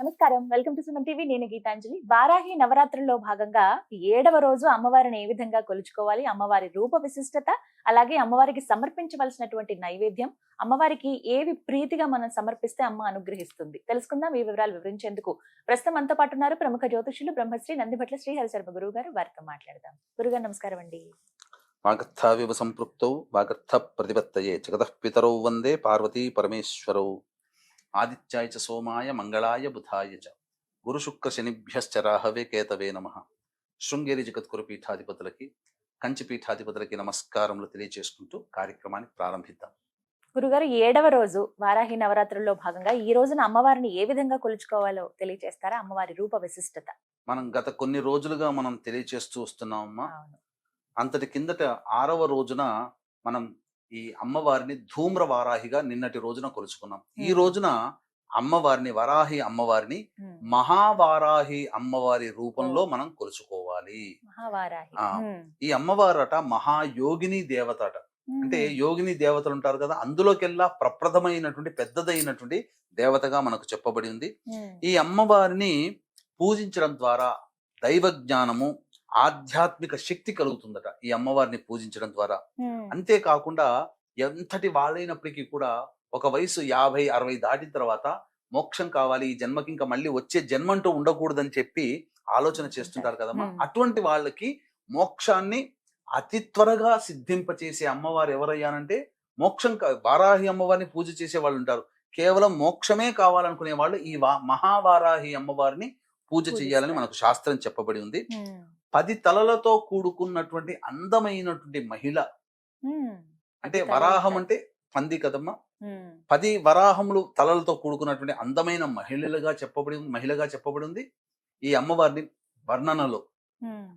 నమస్కారం. Welcome to Suman TV. నేను గీతాంజలి. వారాహి నవరాత్రుల్లో భాగంగా ఏడవ రోజు అమ్మవారిని ఏ విధంగా కొలుచుకోవాలి అమ్మవారి రూప విశిష్టత అలాగే అమ్మవారికి సమర్పించవలసినటువంటి నైవేద్యం అమ్మవారికి ఏవి ప్రీతిగా మనం సమర్పిస్తే అమ్మ అనుగ్రహిస్తుంది. తెలుసుకుందాం ఈ వివరాలు వివరించేందుకు. ప్రస్తుతం అంతా పాటు ఉన్నారు ప్రముఖ జ్యోతిషులు బ్రహ్మశ్రీ నందిభట్ల శ్రీ శర్మ గురువు గారు వారితో మాట్లాడదాం. గురుగారు నమస్కారం అండి. వాగర్థావివ సంపృక్తౌ వాగర్థ ప్రతిపత్తయే జగతః పితరౌ వందే పార్వతీ పరమేశ్వరౌ. ఆదిత్యాయ చ సోమాయ మంగళాయ బుధాయ చ. గురుశుక్ర శనిభ్యశ్చ రాహవే కేతవే నమ. శృంగేరి జగద్గురు పీఠాధిపతులకి కంచి పీఠాధిపతులకి నమస్కారములు తెలియజేసుకుంటూ కార్యక్రమాన్ని ప్రారంభిద్దాం. గురుగారు ఏడవ రోజు వారాహి నవరాత్రుల్లో భాగంగా ఈ రోజున అమ్మవారిని ఏ విధంగా కొలుచుకోవాలో తెలియజేస్తారా అమ్మవారి రూప విశిష్టత. మనం గత కొన్ని రోజులుగా మనం తెలియజేస్తూ వస్తున్నామమ్మా. అంతటి కిందట ఆరవ రోజున మనం ఈ అమ్మవారిని ధూమ్ర వారాహిగా నిన్నటి రోజున కొలుచుకున్నాం ఈ. రోజున అమ్మవారిని వరాహి అమ్మవారిని. మహావారాహి అమ్మవారి రూపంలో మనం కొలుచుకోవాలి. ఈ అమ్మవారట మహాయోగిని దేవత అట అంటే యోగిని దేవతలు ఉంటారు కదా అందులోకెల్లా ప్రప్రథమైనటువంటి పెద్దదైనటువంటి దేవతగా మనకు చెప్పబడి ఉంది. ఈ అమ్మవారిని పూజించడం ద్వారా దైవ జ్ఞానము ఆధ్యాత్మిక శక్తి కలుగుతుందట ఈ అమ్మవారిని పూజించడం ద్వారా. అంతేకాకుండా ఎంతటి వాళ్ళైనప్పటికీ కూడా ఒక వయసు యాభై అరవై దాటిన తర్వాత మోక్షం కావాలి ఈ జన్మకి ఇంకా మళ్ళీ వచ్చే జన్మంటూ ఉండకూడదని చెప్పి ఆలోచన చేస్తుంటారు కదమ్మా. అటువంటి వాళ్ళకి మోక్షాన్ని అతి త్వరగా సిద్ధింపచేసే అమ్మవారు ఎవరయ్యానంటే మోక్షం వారాహి అమ్మవారిని పూజ చేసే వాళ్ళు ఉంటారు కేవలం మోక్షమే కావాలనుకునే వాళ్ళు ఈ మహావారాహి అమ్మవారిని పూజ చేయాలని మనకు శాస్త్రం చెప్పబడి ఉంది. పది తలలతో కూడుకున్నటువంటి అందమైనటువంటి మహిళ. అంటే వరాహం. అంటే పంది కదమ్మా. పది వరాహములు తలలతో కూడుకున్నటువంటి అందమైన మహిళలుగా చెప్పబడి మహిళగా చెప్పబడి ఉంది ఈ అమ్మవారిని వర్ణనలో.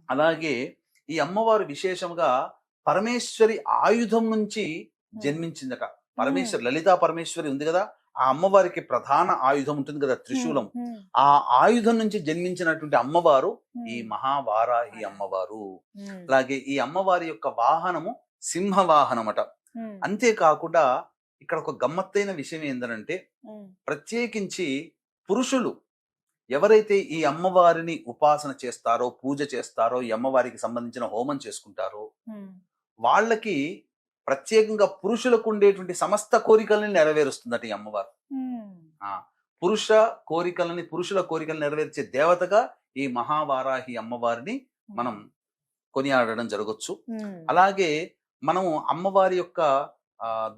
అలాగే ఈ అమ్మవారు విశేషంగా పరమేశ్వరి ఆయుధం నుంచి జన్మించిందట పరమేశ్వరి లలితా పరమేశ్వరి ఉంది కదా ఆ అమ్మవారికి ప్రధాన ఆయుధం ఉంటుంది కదా త్రిశూలం. ఆ ఆయుధం నుంచి జన్మించినటువంటి అమ్మవారు. ఈ మహావారాహి అమ్మవారు. అలాగే ఈ అమ్మవారి యొక్క వాహనము సింహ వాహనమట ఉమ్. అంతేకాకుండా ఇక్కడ ఒక గమ్మత్తైన విషయం ఏంటంటే. ప్రత్యేకించి పురుషులు ఎవరైతే ఈ అమ్మవారిని ఉపాసన చేస్తారో పూజ చేస్తారో ఈ అమ్మవారికి సంబంధించిన హోమం చేసుకుంటారో. వాళ్ళకి ప్రత్యేకంగా పురుషులకు ఉండేటువంటి సమస్త కోరికల్ని నెరవేరుస్తుందట ఈ అమ్మవారు ఉమ్. పురుష కోరికలని పురుషుల కోరికలు నెరవేర్చే దేవతగా ఈ మహావారాహి అమ్మవారిని మనం కొనియాడడం జరగచ్చు ఉమ్. అలాగే మనము అమ్మవారి యొక్క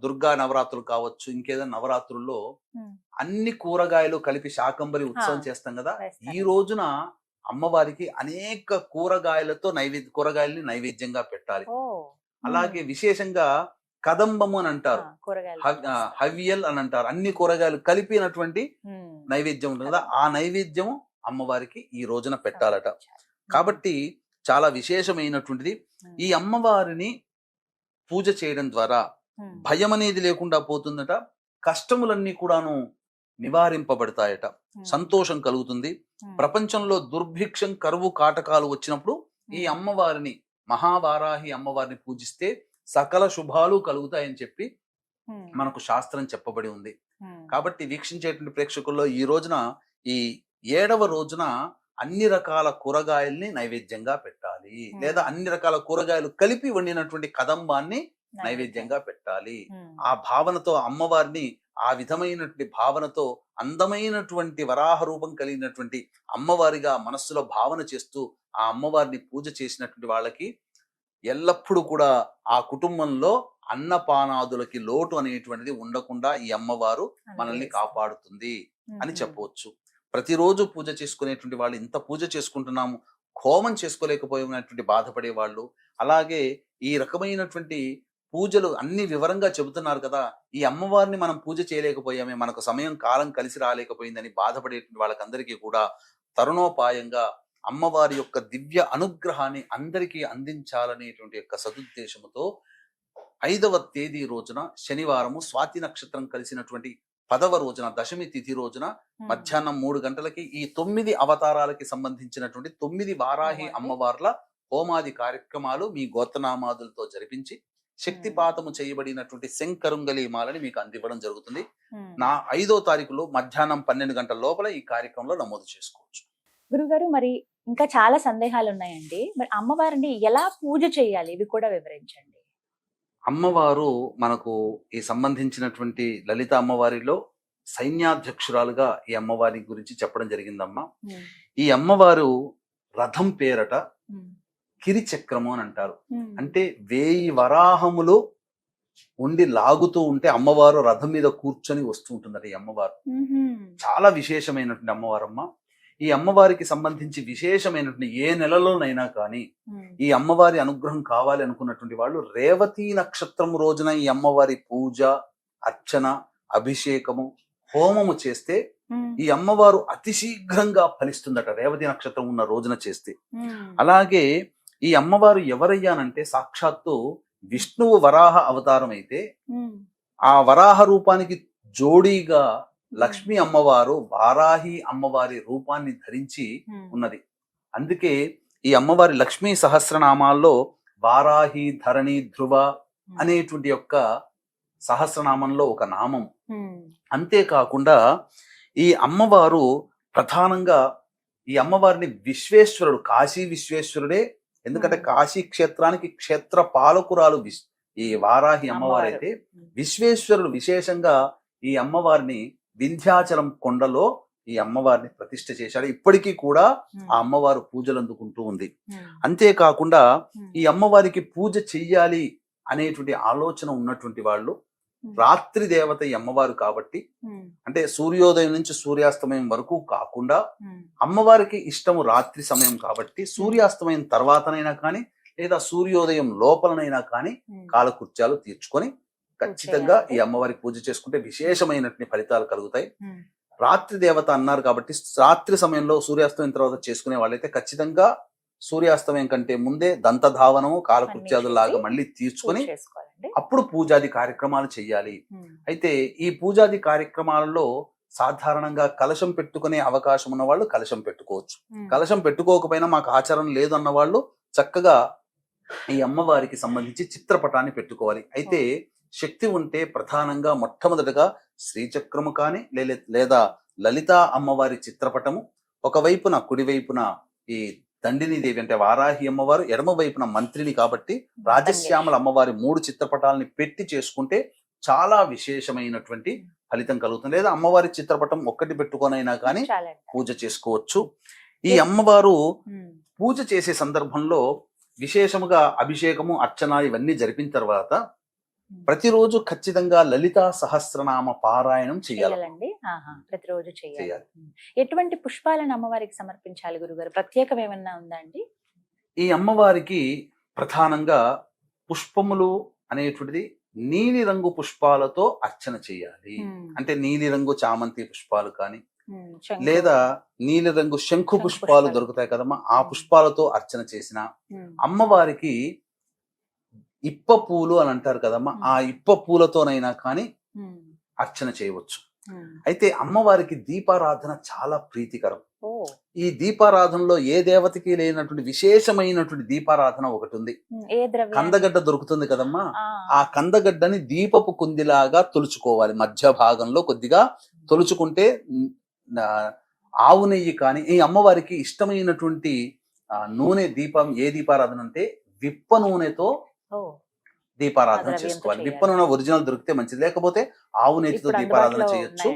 దుర్గా నవరాత్రులు కావచ్చు ఇంకేదైనా నవరాత్రుల్లో Hmm. అన్ని కూరగాయలు కలిపి శాకంబరి ఉత్సవం చేస్తాం కదా. ఈ రోజున అమ్మవారికి అనేక కూరగాయలతో నైవేద్య కూరగాయల్ని నైవేద్యంగా పెట్టాలి అలాగే విశేషంగా కదంబము అని అంటారు హవ్యల్ అని అంటారు అన్ని కూరగాయలు కలిపినటువంటి. నైవేద్యం ఉంటుంది కదా ఆ నైవేద్యం అమ్మవారికి ఈ రోజున పెట్టాలట. కాబట్టి చాలా విశేషమైనటువంటిది. ఈ అమ్మవారిని పూజ చేయడం ద్వారా. భయం అనేది లేకుండా పోతుందట కష్టములన్నీ కూడాను నివారింపబడతాయట. సంతోషం కలుగుతుంది. ప్రపంచంలో దుర్భిక్షం కరువు కాటకాలు వచ్చినప్పుడు ఈ. అమ్మవారిని మహావారాహి అమ్మవారిని పూజిస్తే సకల శుభాలు కలుగుతాయని చెప్పి. మనకు శాస్త్రం చెప్పబడి ఉంది. కాబట్టి వీక్షించేటువంటి ప్రేక్షకుల్లో ఈ రోజున ఈ ఏడవ రోజున అన్ని రకాల కూరగాయల్ని నైవేద్యంగా పెట్టాలి. లేదా అన్ని రకాల కూరగాయలు కలిపి వండినటువంటి కదంబాన్ని నైవేద్యంగా పెట్టాలి. ఆ భావనతో అమ్మవారిని ఆ విధమైనటువంటి భావనతో అందమైనటువంటి వరాహ రూపం కలిగినటువంటి అమ్మవారిగా మనస్సులో భావన చేస్తూ ఆ అమ్మవారిని పూజ చేసినటువంటి వాళ్ళకి ఎల్లప్పుడూ కూడా ఆ కుటుంబంలో అన్నపానాదులకి లోటు అనేటువంటిది ఉండకుండా ఈ అమ్మవారు మనల్ని. కాపాడుతుంది అని. చెప్పవచ్చు ప్రతిరోజు పూజ చేసుకునేటువంటి వాళ్ళు ఇంత పూజ చేసుకుంటున్నాము హోమం చేసుకోలేకపోయినటువంటి బాధపడే వాళ్ళు అలాగే ఈ రకమైనటువంటి పూజలు అన్ని వివరంగా చెబుతున్నారు కదా ఈ అమ్మవారిని మనం పూజ చేయలేకపోయామే మనకు సమయం కాలం కలిసి రాలేకపోయిందని బాధపడేటువంటి వాళ్ళకందరికీ కూడా తరుణోపాయంగా అమ్మవారి యొక్క దివ్య అనుగ్రహాన్ని అందరికీ అందించాలనేటువంటి యొక్క సదుద్దేశముతో ఐదవ తేదీ రోజున శనివారము స్వాతి నక్షత్రం కలిసినటువంటి పదవ రోజున దశమి తిథి రోజున. మధ్యాహ్నం మూడు గంటలకి ఈ తొమ్మిది అవతారాలకి సంబంధించినటువంటి తొమ్మిది వారాహి అమ్మవారి. అమ్మవార్ల హోమాది కార్యక్రమాలు మీ గోత్రనామాదులతో జరిపించి శక్తిపాతము చేయబడినటువంటి శంకరుంగలి మాలని మీకు అందివ్వడం జరుగుతుంది. నా ఐదో తారీఖులో మధ్యాహ్నం పన్నెండు గంటల లోపల ఈ కార్యక్రమంలో నమోదు చేసుకోవచ్చు. గురుగారు మరి ఇంకా చాలా సందేహాలు ఉన్నాయండి మరి అమ్మవారిని ఎలా పూజ చేయాలి? ఇవి కూడా వివరించండి. అమ్మవారు మనకు ఈ సంబంధించినటువంటి లలిత అమ్మవారిలో సైన్యాధ్యక్షురాలుగా ఈ అమ్మవారి గురించి చెప్పడం జరిగిందమ్మా. ఈ అమ్మవారు రథం పేరట. కిరిచక్రము అని అంటారు. అంటే వేయి వరాహములు ఉండి లాగుతూ ఉంటే అమ్మవారు రథం మీద కూర్చొని వస్తూ ఉంటుందట ఈ అమ్మవారు. చాలా విశేషమైనటువంటి అమ్మవారమ్మ ఈ అమ్మవారికి సంబంధించి విశేషమైనటువంటి ఏ నెలలోనైనా కానీ. ఈ అమ్మవారి అనుగ్రహం కావాలి అనుకున్నటువంటి వాళ్ళు రేవతి నక్షత్రం రోజున ఈ అమ్మవారి పూజ అర్చన అభిషేకము హోమము చేస్తే. ఈ అమ్మవారు అతి శీఘ్రంగా ఫలిస్తుందట రేవతి నక్షత్రం ఉన్న రోజున చేస్తే. అలాగే ఈ అమ్మవారు ఎవరయ్యానంటే సాక్షాత్తు విష్ణువు వరాహ అవతారం అయితే. ఆ వరాహ రూపానికి జోడీగా లక్ష్మీ అమ్మవారు వారాహి అమ్మవారి రూపాన్ని ధరించి. ఉన్నది అందుకే ఈ అమ్మవారి లక్ష్మీ సహస్రనామాల్లో వారాహి ధరణి ధ్రువ అనేటువంటి యొక్క సహస్రనామంలో ఒక నామం. అంతేకాకుండా ఈ అమ్మవారు ప్రధానంగా ఈ అమ్మవారిని విశ్వేశ్వరుడు కాశీ విశ్వేశ్వరుడే ఎందుకంటే. కాశీ క్షేత్రానికి క్షేత్ర పాలకురాలు విశ్ ఈ వారాహి అమ్మవారు అయితే Hmm. విశ్వేశ్వరుడు విశేషంగా ఈ అమ్మవారిని వింధ్యాచలం కొండలో ఈ అమ్మవారిని ప్రతిష్ఠ చేశాడు ఇప్పటికీ కూడా. ఆ అమ్మవారు పూజలు అందుకుంటూ ఉంది. అంతేకాకుండా. ఈ అమ్మవారికి పూజ చెయ్యాలి అనేటువంటి ఆలోచన ఉన్నటువంటి వాళ్ళు. రాత్రి దేవత ఈ అమ్మవారు కాబట్టి. అంటే సూర్యోదయం నుంచి సూర్యాస్తమయం వరకు కాకుండా. అమ్మవారికి ఇష్టము రాత్రి సమయం కాబట్టి సూర్యాస్తమయం తర్వాతనైనా కానీ లేదా సూర్యోదయం లోపలనైనా కానీ. కాలకృత్యాలు తీర్చుకొని ఖచ్చితంగా. ఈ అమ్మవారికి పూజ చేసుకుంటే విశేషమైనటువంటి ఫలితాలు కలుగుతాయి. రాత్రి దేవత అన్నారు కాబట్టి రాత్రి సమయంలో సూర్యాస్తమయం తర్వాత చేసుకునే వాళ్ళైతే ఖచ్చితంగా సూర్యాస్తమయం కంటే ముందే దంతధావనము కాలకృత్యాలు లాగా చేసి మళ్ళీ తీర్చుకొని అప్పుడు పూజాది కార్యక్రమాలు చేయాలి. అయితే ఈ పూజాది కార్యక్రమాలలో సాధారణంగా కలశం పెట్టుకునే అవకాశం ఉన్న వాళ్ళు కలశం పెట్టుకోవచ్చు. కలశం పెట్టుకోకపోయినా మాకు ఆచారం లేదు అన్న వాళ్ళు చక్కగా ఈ అమ్మవారికి సంబంధించి చిత్రపటాన్ని పెట్టుకోవాలి. అయితే శక్తి ఉంటే ప్రధానంగా మొట్టమొదటగా శ్రీచక్రము కానీ లేదా లలిత అమ్మవారి చిత్రపటము. ఒకవైపున కుడివైపున ఈ దండిని దేవి అంటే వారాహి అమ్మవారు ఎడమ వైపున మంత్రిని కాబట్టి రాజశ్యామల అమ్మవారి మూడు చిత్రపటాలని పెట్టి చేసుకుంటే చాలా విశేషమైనటువంటి ఫలితం కలుగుతుంది లేదా అమ్మవారి చిత్రపటం ఒక్కటి పెట్టుకొనైనా కానీ. పూజ చేసుకోవచ్చు ఈ అమ్మవారు. పూజ చేసే సందర్భంలో విశేషముగా అభిషేకము అర్చన ఇవన్నీ జరిపిన తర్వాత ప్రతిరోజు ఖచ్చితంగా లలితా సహస్రనామ పారాయణం చేయాలి చేయాలండి. ప్రతిరోజు చేయాలి. ఎటువంటి పుష్పాలను అమ్మవారికి సమర్పించాలి గురుగారు ప్రత్యేకం ఏమన్నా ఉందా అండి ఈ అమ్మవారికి ప్రధానంగా పుష్పములు అనేటువంటిది నీలి రంగు పుష్పాలతో అర్చన చేయాలి. అంటే నీలి రంగు చామంతి పుష్పాలు కానీ. లేదా నీలి రంగు శంఖు పుష్పాలు. దొరుకుతాయి కదమ్మా ఆ పుష్పాలతో అర్చన చేసిన. అమ్మవారికి ఇప్ప పూలు అని అంటారు కదమ్మా ఆ ఇప్ప పూలతోనైనా కానీ. అర్చన చేయవచ్చు. అయితే అమ్మవారికి దీపారాధన చాలా ప్రీతికరం. ఈ దీపారాధనలో ఏ దేవతకి లేనటువంటి విశేషమైనటువంటి దీపారాధన ఒకటి ఉంది కందగడ్డ దొరుకుతుంది కదమ్మా ఆ. కందగడ్డని దీపపు కుందిలాగా తొలుచుకోవాలి. మధ్య భాగంలో కొద్దిగా తొలుచుకుంటే ఆవు నెయ్యి కానీ ఈ అమ్మవారికి ఇష్టమైనటువంటి నూనె దీపం ఏ దీపారాధన అంటే విప్ప నూనెతో దీపారాధన చేసుకోవాలి. చేయాలి. విప్ప నూనె ఒరిజినల్ దొరికితే మంచిది. లేకపోతే ఆవు ఇప్పుడు దీపారాధన చేయొచ్చు.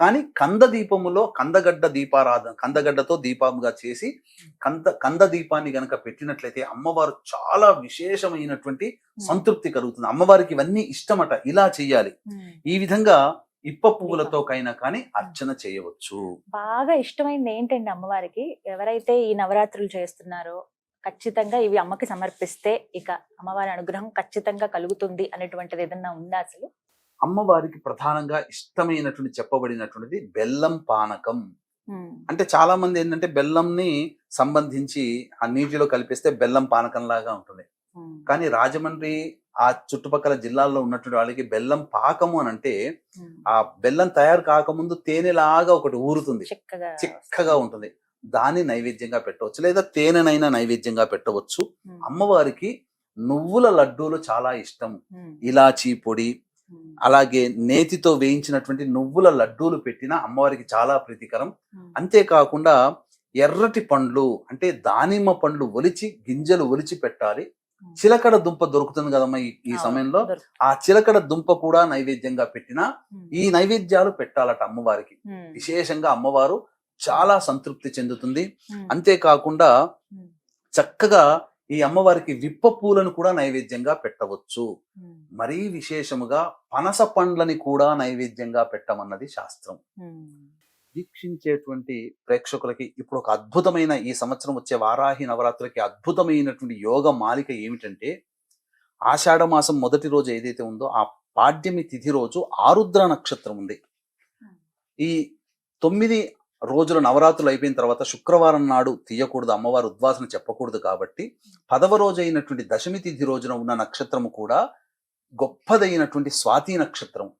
కానీ కంద దీపములో కందగడ్డ దీపారాధన కందగడ్డతో దీపంగా చేసి కంద కంద దీపాన్ని గనక పెట్టినట్లయితే అమ్మవారు చాలా విశేషమైనటువంటి. సంతృప్తి కలుగుతుంది. అమ్మవారికి ఇవన్నీ ఇష్టమట. ఇలా చెయ్యాలి ఉమ్. ఈ విధంగా ఇప్ప పువ్వులతో కైనా కానీ అర్చన చేయవచ్చు. బాగా ఇష్టమైంది ఏంటండి అమ్మవారికి? ఎవరైతే ఈ నవరాత్రులు చేస్తున్నారో ఖచ్చితంగా ఇవి అమ్మకి సమర్పిస్తే ఇక అమ్మవారి అనుగ్రహం ఖచ్చితంగా కలుగుతుంది అనేటువంటిది ఏదన్నా ఉందా అసలు అమ్మవారికి ప్రధానంగా ఇష్టమైనటువంటి చెప్పబడినటువంటిది బెల్లం పానకం. అంటే చాలా మంది ఏంటంటే బెల్లంని సంబంధించి ఆ నీటిలో కలిపిస్తే బెల్లం పానకం లాగా ఉంటుంది. కానీ రాజమండ్రి ఆ చుట్టుపక్కల జిల్లాల్లో ఉన్నటువంటి వాళ్ళకి బెల్లం పాకము అని అంటే. ఆ బెల్లం తయారు కాకముందు తేనెలాగా ఒకటి ఊరుతుంది చిక్కగా ఉంటుంది దాన్ని నైవేద్యంగా పెట్టవచ్చు. లేదా తేనెనైనా నైవేద్యంగా పెట్టవచ్చు. అమ్మవారికి నువ్వుల లడ్డూలు చాలా ఇష్టం. ఇలాచీ పొడి అలాగే నేతితో వేయించినటువంటి నువ్వుల లడ్డూలు పెట్టిన అమ్మవారికి చాలా ప్రీతికరం. అంతేకాకుండా ఎర్రటి పండ్లు అంటే దానిమ్మ పండ్లు ఒలిచి గింజలు ఒలిచి పెట్టాలి. చిలకడ దుంప దొరుకుతుంది కదమ్మా ఈ- సమయంలో. ఆ చిలకడ దుంప కూడా నైవేద్యంగా పెట్టినా ఈ నైవేద్యాలు పెట్టాలట అమ్మవారికి. విశేషంగా అమ్మవారు చాలా సంతృప్తి చెందుతుంది. అంతేకాకుండా చక్కగా ఈ అమ్మవారికి విప్ప పూలను కూడా నైవేద్యంగా పెట్టవచ్చు. మరీ విశేషముగా పనస పండ్లని కూడా నైవేద్యంగా పెట్టమన్నది శాస్త్రం. వీక్షించేటువంటి ప్రేక్షకులకి ఇప్పుడు ఒక అద్భుతమైన ఈ సంవత్సరం వచ్చే వారాహి నవరాత్రులకి అద్భుతమైనటువంటి యోగ మాలిక ఏమిటంటే ఆషాఢ మాసం మొదటి రోజు ఏదైతే ఉందో ఆ పాడ్యమి తిథి రోజు ఆరుద్ర నక్షత్రం ఉంది. ఈ తొమ్మిది రోజుల నవరాత్రులు అయిపోయిన తర్వాత శుక్రవారం నాడు తీయకూడదు అమ్మవారు ఉద్వాసన చెప్పకూడదు కాబట్టి పదవ రోజు అయినటువంటి దశమి తిథి రోజున ఉన్న నక్షత్రము కూడా గొప్పదైనటువంటి స్వాతి నక్షత్రం.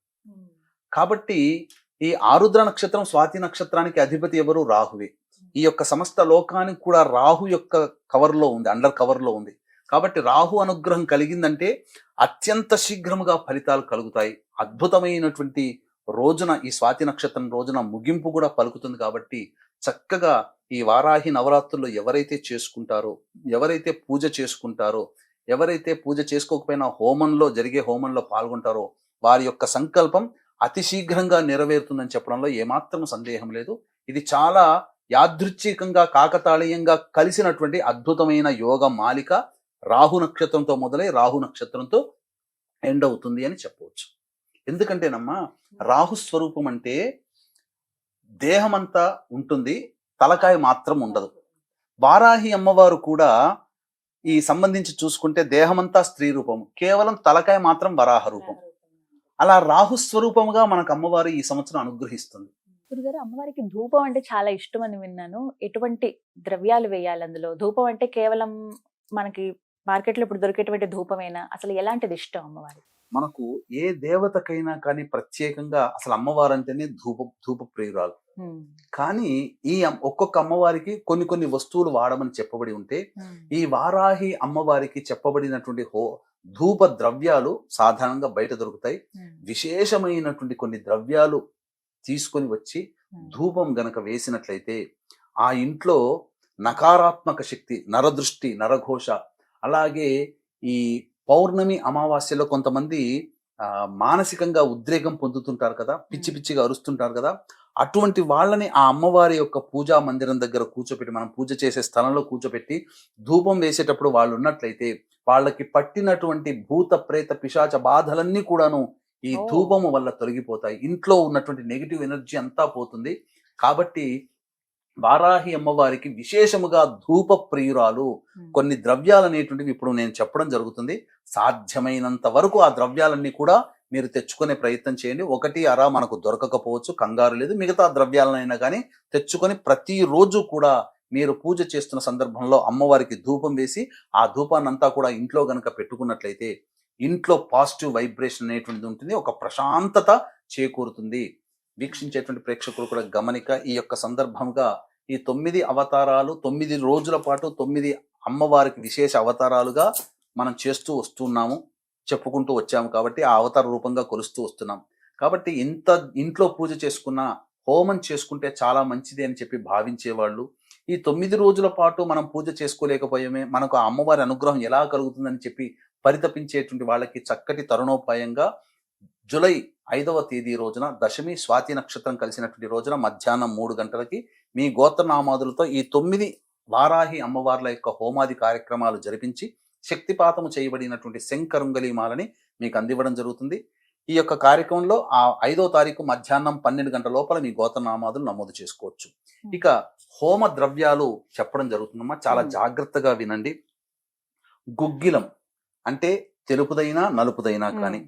కాబట్టి ఈ ఆరుద్ర నక్షత్రం స్వాతి నక్షత్రానికి అధిపతి ఎవరు? రాహువే. ఈ యొక్క సమస్త లోకానికి కూడా రాహు యొక్క కవర్లో ఉంది అండర్ కవర్లో ఉంది. కాబట్టి రాహు అనుగ్రహం కలిగిందంటే అత్యంత శీఘ్రముగా ఫలితాలు కలుగుతాయి. అద్భుతమైనటువంటి రోజున ఈ స్వాతి నక్షత్రం రోజున ముగింపు కూడా పలుకుతుంది కాబట్టి చక్కగా ఈ వారాహి నవరాత్రుల్లో ఎవరైతే చేసుకుంటారో ఎవరైతే పూజ చేసుకుంటారో ఎవరైతే పూజ చేసుకోకపోయినా హోమంలో జరిగే హోమంలో పాల్గొంటారో వారి యొక్క సంకల్పం అతి శీఘ్రంగా నెరవేరుతుందని చెప్పడంలో ఏమాత్రం సందేహం లేదు. ఇది చాలా యాదృచ్ఛికంగా కాకతాళీయంగా కలిసినటువంటి అద్భుతమైన యోగ మాలిక రాహు నక్షత్రంతో మొదలై రాహు నక్షత్రంతో ఎండ్ అవుతుంది అని చెప్పవచ్చు. ఎందుకంటేనమ్మా రాహు స్వరూపం అంటే దేహమంతా ఉంటుంది తలకాయ మాత్రం ఉండదు. వారాహి అమ్మవారు కూడా ఈ సంబంధించి చూసుకుంటే దేహమంతా స్త్రీ రూపం కేవలం తలకాయ మాత్రం వరాహ రూపం. అలా రాహు స్వరూపముగా మనకు అమ్మవారు ఈ సంవత్సరం అనుగ్రహిస్తుంది. గురుగారు అమ్మవారికి ధూపం అంటే చాలా ఇష్టం అని విన్నాను. ఎటువంటి ద్రవ్యాలు వేయాలి అందులో? ధూపం అంటే కేవలం మనకి మార్కెట్లో ఇప్పుడు దొరికేటువంటి ధూపమేనా? అసలు ఎలాంటిది ఇష్టం అమ్మవారి మనకు ఏ దేవతకైనా కానీ ప్రత్యేకంగా అసలు అమ్మవారు అంటేనే ధూప ధూప ప్రియురాలు కానీ ఈ ఒక్కొక్క అమ్మవారికి కొన్ని కొన్ని వస్తువులు వాడమని చెప్పబడి ఉంటే ఈ వారాహి అమ్మవారికి చెప్పబడినటువంటి హో ధూప ద్రవ్యాలు సాధారణంగా బయట దొరుకుతాయి. విశేషమైనటువంటి కొన్ని ద్రవ్యాలు తీసుకొని వచ్చి ధూపం గనక వేసినట్లయితే ఆ ఇంట్లో నకారాత్మక శక్తి నరదృష్టి నరఘోష అలాగే ఈ పౌర్ణమి అమావాస్యలో కొంతమంది మానసికంగా ఉద్రేకం పొందుతుంటారు కదా పిచ్చి పిచ్చిగా అరుస్తుంటారు కదా అటువంటి వాళ్ళని ఆ అమ్మవారి యొక్క పూజా మందిరం దగ్గర కూర్చోపెట్టి మనం పూజ చేసే స్థలంలో కూర్చోపెట్టి ధూపం వేసేటప్పుడు వాళ్ళు ఉన్నట్లయితే వాళ్ళకి పట్టినటువంటి భూత ప్రేత పిశాచ బాధలన్నీ కూడాను ఈ. ధూపము వల్ల తొలగిపోతాయి. ఇంట్లో ఉన్నటువంటి నెగిటివ్ ఎనర్జీ అంతా పోతుంది. కాబట్టి వారాహి అమ్మవారికి విశేషముగా ధూప ప్రియురాలు కొన్ని ద్రవ్యాలు అనేటువంటివి ఇప్పుడు నేను చెప్పడం జరుగుతుంది. సాధ్యమైనంత వరకు ఆ ద్రవ్యాలన్నీ కూడా మీరు తెచ్చుకునే ప్రయత్నం చేయండి. ఒకటి అరా మనకు దొరకకపోవచ్చు కంగారు లేదు. మిగతా ద్రవ్యాలనైనా కానీ తెచ్చుకొని ప్రతిరోజు కూడా మీరు పూజ చేస్తున్న సందర్భంలో అమ్మవారికి ధూపం వేసి ఆ ధూపాన్ని అంతా కూడా ఇంట్లో గనక పెట్టుకున్నట్లయితే ఇంట్లో పాజిటివ్ వైబ్రేషన్ అనేటువంటిది ఉంటుంది. ఒక ప్రశాంతత చేకూరుతుంది. వీక్షించేటువంటి ప్రేక్షకులు కూడా గమనిక ఈ యొక్క సందర్భంగా ఈ తొమ్మిది అవతారాలు తొమ్మిది రోజుల పాటు తొమ్మిది అమ్మవారికి విశేష అవతారాలుగా మనం చేస్తూ వస్తున్నాము చెప్పుకుంటూ వచ్చాము కాబట్టి ఆ అవతార రూపంగా కొలుస్తూ వస్తున్నాం. కాబట్టి ఇంత ఇంట్లో పూజ చేసుకున్న హోమం చేసుకుంటే చాలా మంచిది అని చెప్పి భావించేవాళ్ళు. ఈ తొమ్మిది రోజుల పాటు మనం పూజ చేసుకోలేకపోయామే మనకు ఆ అమ్మవారి అనుగ్రహం ఎలా కలుగుతుందని చెప్పి పరితపించేటువంటి వాళ్ళకి చక్కటి తరుణోపాయంగా జూలై ఐదవ తేదీ రోజున దశమి స్వాతి నక్షత్రం కలిసినటువంటి రోజున మధ్యాహ్నం మూడు గంటలకి మీ గోత్రనామాదులతో ఈ తొమ్మిది వారాహి అమ్మవార్ల యొక్క హోమాది కార్యక్రమాలు జరిపించి శక్తిపాతము చేయబడినటువంటి శంకరుంగలీమాలని మీకు అందివ్వడం జరుగుతుంది. ఈ యొక్క కార్యక్రమంలో ఆ ఐదో తారీఖు మధ్యాహ్నం పన్నెండు గంటల లోపల మీ గోత్రనామాదులు నమోదు చేసుకోవచ్చు. ఇక హోమ ద్రవ్యాలు చెప్పడం జరుగుతుందమ్మా చాలా. జాగ్రత్తగా వినండి. గుగ్గిలం అంటే తెలుపుదైనా నలుపుదైనా కానీ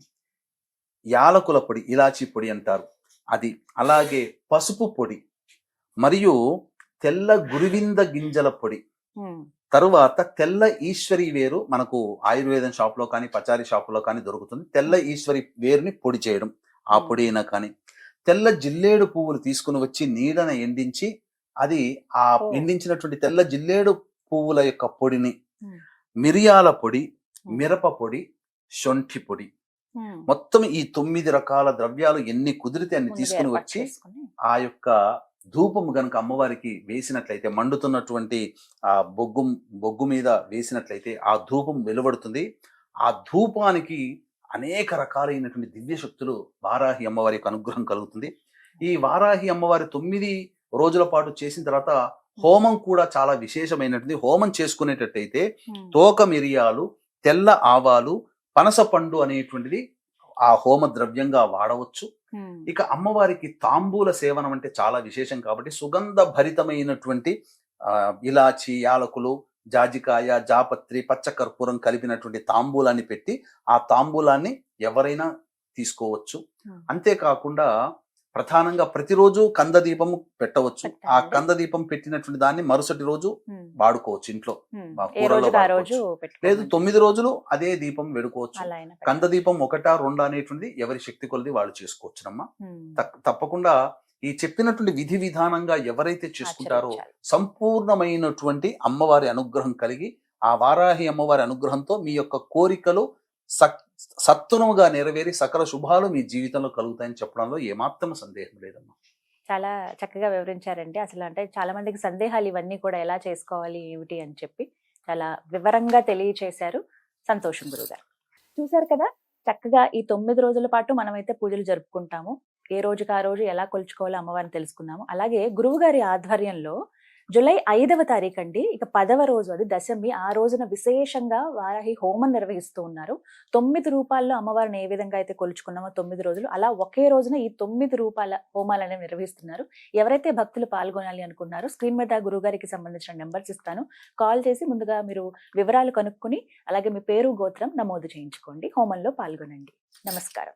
యాలకుల పొడి ఇలాచి పొడి అంటారు అది అలాగే పసుపు పొడి మరియు తెల్ల గురివింద గింజల పొడి తరువాత తెల్ల ఈశ్వరి వేరు మనకు ఆయుర్వేదం షాప్లో కానీ పచారీ షాప్లో కానీ దొరుకుతుంది తెల్ల ఈశ్వరి వేరుని పొడి చేయడం ఆ. పొడి అయినా కానీ తెల్ల జిల్లేడు పువ్వులు తీసుకుని వచ్చి నీడన ఎండించి అది ఆ. ఎండించినటువంటి తెల్ల జిల్లేడు పువ్వుల యొక్క పొడిని. మిరియాల పొడి మిరప పొడి శొంఠి పొడి. మొత్తం ఈ తొమ్మిది రకాల ద్రవ్యాలు ఎన్ని కుదిరితే అన్ని తీసుకుని వచ్చి. ఆ యొక్క ధూపం గనుక అమ్మవారికి వేసినట్లయితే మండుతున్నటువంటి ఆ బొగ్గు బొగ్గు మీద వేసినట్లయితే ఆ ధూపం వెలువడుతుంది. ఆ ధూపానికి అనేక రకాలైనటువంటి దివ్య శక్తులు వారాహి అమ్మవారి యొక్క అనుగ్రహం కలుగుతుంది. ఈ వారాహి అమ్మవారి తొమ్మిది రోజుల పాటు చేసిన తర్వాత హోమం కూడా చాలా విశేషమైనటువంటి హోమం చేసుకునేటట్టయితే. తోక మిరియాలు తెల్ల ఆవాలు పనస పండు అనేటువంటిది ఆ హోమ ద్రవ్యంగా వాడవచ్చు. ఇక అమ్మవారికి తాంబూల సేవనం అంటే చాలా విశేషం కాబట్టి సుగంధ భరితమైనటువంటి ఆ, ఇలాచి యాలకులు జాజికాయ జాపత్రి పచ్చ కర్పూరం కలిపినటువంటి తాంబూలాన్ని పెట్టి ఆ తాంబూలాన్ని ఎవరైనా తీసుకోవచ్చు. అంతేకాకుండా ప్రధానంగా ప్రతిరోజు కంద దీపము పెట్టవచ్చు ఆ. కంద దీపం పెట్టినటువంటి దాన్ని మరుసటి రోజు. వాడుకోవచ్చు ఇంట్లో కూరలో. లేదు. తొమ్మిది రోజులు అదే దీపం వెడుకోవచ్చు కంద దీపం ఒకటా రెండా అనేటువంటి ఎవరి శక్తి కొలది వాళ్ళు చేసుకోవచ్చునమ్మా తప్పకుండా ఈ చెప్పినటువంటి విధి విధానంగా ఎవరైతే చేసుకుంటారో. సంపూర్ణమైనటువంటి అమ్మవారి అనుగ్రహం కలిగి ఆ వారాహి అమ్మవారి అనుగ్రహంతో మీ యొక్క కోరికలు సక్ సత్వరముగా నెరవేరి సకల శుభాలు మీ జీవితంలో కలుగుతాయని చెప్పడంలో ఏమాత్రం సందేహం లేదమ్మా. చాలా చక్కగా వివరించారండి. అసలు అంటే చాలా మందికి సందేహాలు ఇవన్నీ కూడా ఎలా చేసుకోవాలి ఏమిటి అని చెప్పి చాలా వివరంగా తెలియచేశారు. సంతోషం గురుగారు. చూశారు కదా చక్కగా ఈ తొమ్మిది రోజుల పాటు మనమైతే పూజలు జరుపుకుంటాము. ఏ రోజుకి ఆ రోజు ఎలా కొలుచుకోవాలో అమ్మవారిని తెలుసుకున్నాము. అలాగే గురువుగారి ఆధ్వర్యంలో జూలై ఐదవ తారీఖు అండి ఇక పదవ రోజు అది దశమి. ఆ రోజున విశేషంగా వారాహి హోమం నిర్వహిస్తూ ఉన్నారు. తొమ్మిది రూపాల్లో అమ్మవారిని ఏ విధంగా అయితే కొలుచుకున్నామో తొమ్మిది రోజులు అలా ఒకే రోజున ఈ తొమ్మిది రూపాల హోమాలనేవి నిర్వహిస్తున్నారు. ఎవరైతే భక్తులు పాల్గొనాలి అనుకున్నారో స్క్రీన్ మీద గురుగారికి సంబంధించిన నెంబర్స్ ఇస్తాను. కాల్ చేసి ముందుగా మీరు వివరాలు కనుక్కుని అలాగే మీ పేరు గోత్రం నమోదు చేయించుకోండి. హోమంలో పాల్గొనండి. నమస్కారం.